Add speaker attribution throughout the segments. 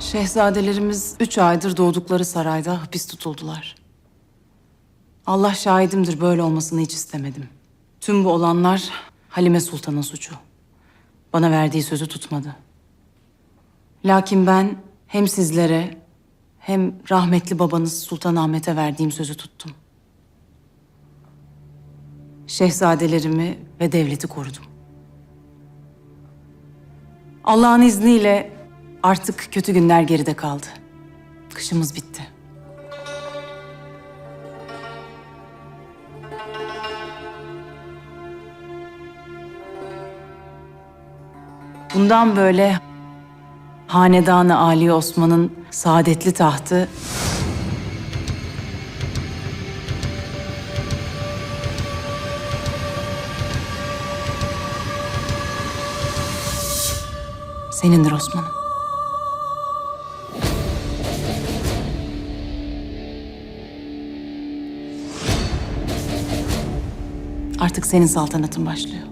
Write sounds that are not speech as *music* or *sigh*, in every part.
Speaker 1: Şehzadelerimiz üç aydır doğdukları sarayda hapis tutuldular. Allah şahidimdir böyle olmasını hiç istemedim. Tüm bu olanlar Halime Sultan'ın suçu. Bana verdiği sözü tutmadı. Lakin ben hem sizlere hem rahmetli babanız Sultan Ahmet'e verdiğim sözü tuttum. Şehzadelerimi ve devleti korudum. Allah'ın izniyle artık kötü günler geride kaldı. Kışımız bitti. Bundan böyle Hanedanı Ali Osman'ın saadetli tahtı senindir Osman'ım. Artık senin saltanatın başlıyor.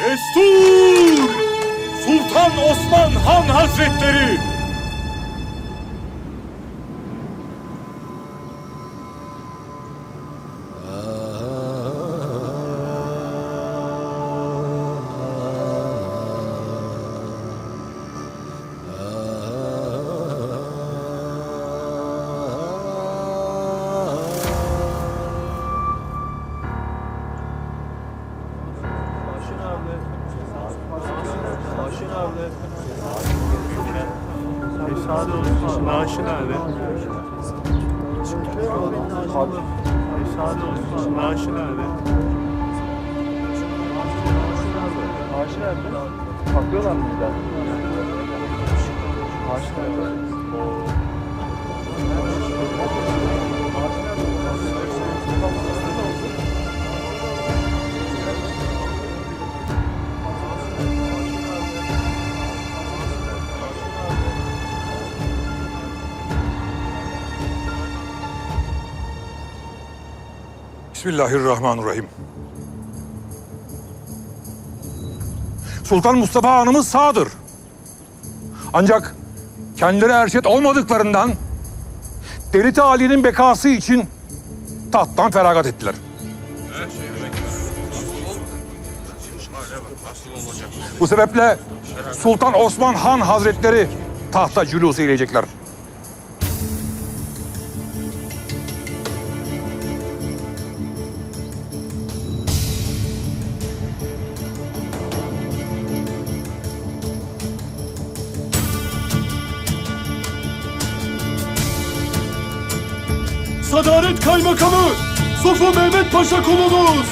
Speaker 2: Destur! Sultan Osman Han Hazretleri!
Speaker 3: Sade olsun. Nerede? Sade olsun. Nerede?
Speaker 4: Maaşı nerede? Patlıyorlar mı bir daha? Maaşı nerede?
Speaker 5: Bismillahirrahmanirrahim. Sultan Mustafa Hanımız sağdır. Ancak kendileri erşet olmadıklarından Delit Ali'nin bekası için tahttan feragat ettiler. Bu sebeple Sultan Osman Han Hazretleri tahta cülus eyleyecekler.
Speaker 2: Sadaret Kaymakamı Sofu Mehmet Paşa kulunuz!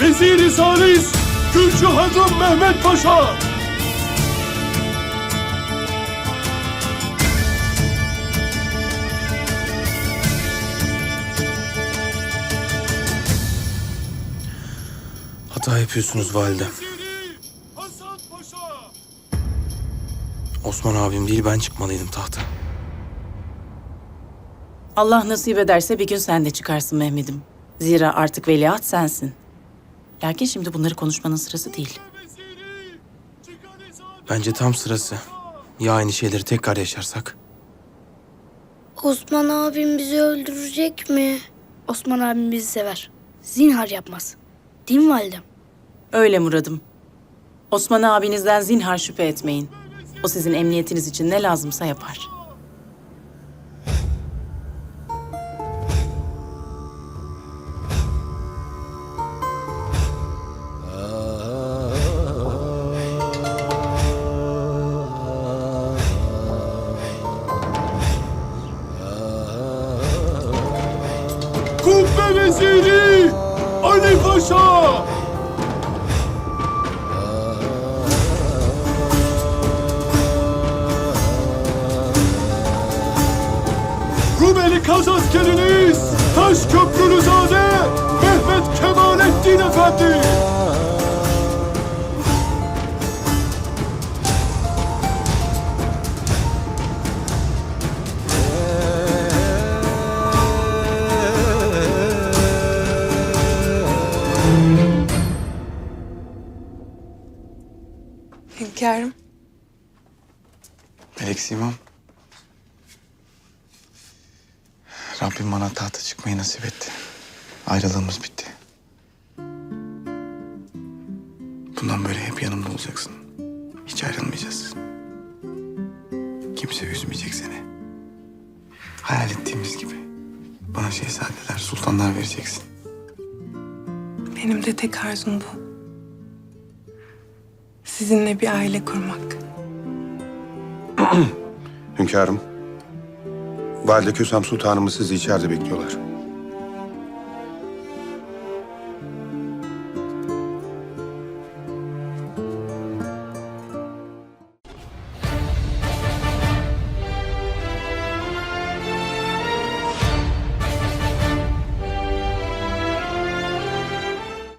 Speaker 2: Vezir-i Salis Gülcü Hazım Mehmet Paşa!
Speaker 6: Hata yapıyorsunuz valide.
Speaker 2: Veziri Hasan Paşa.
Speaker 6: Osman abim değil ben çıkmalıydım tahta.
Speaker 1: Allah nasip ederse bir gün sen de çıkarsın Mehmet'im. Zira artık veliaht sensin. Lakin şimdi bunları konuşmanın sırası değil.
Speaker 6: Bence tam sırası. Ya aynı şeyleri tekrar yaşarsak?
Speaker 7: Osman abim bizi öldürecek mi? Osman abim bizi sever. Zinhar yapmaz. Değil mi validem?
Speaker 1: Öyle Muradım. Osman abinizden zinhar şüphe etmeyin. O sizin emniyetiniz için ne lazımsa yapar.
Speaker 2: Kubbe Veziri Ali Paşa. Kaz askeriniz Taş Köprülüzade Mehmet Kemalettin Efendi.
Speaker 8: Hünkârım.
Speaker 9: Melek Simam. Rabbim bana tahta çıkmayı nasip etti. Ayrılığımız bitti. Bundan böyle hep yanımda olacaksın. Hiç ayrılmayacağız. Kimse üzmeyecek seni. Hayal ettiğimiz gibi. Bana şehzadeler, sultanlar vereceksin.
Speaker 8: Benim de tek arzum bu. Sizinle bir aile kurmak. *clears throat*
Speaker 10: Hünkârım. Valide Kösem Sultanımız sizi içeride bekliyorlar.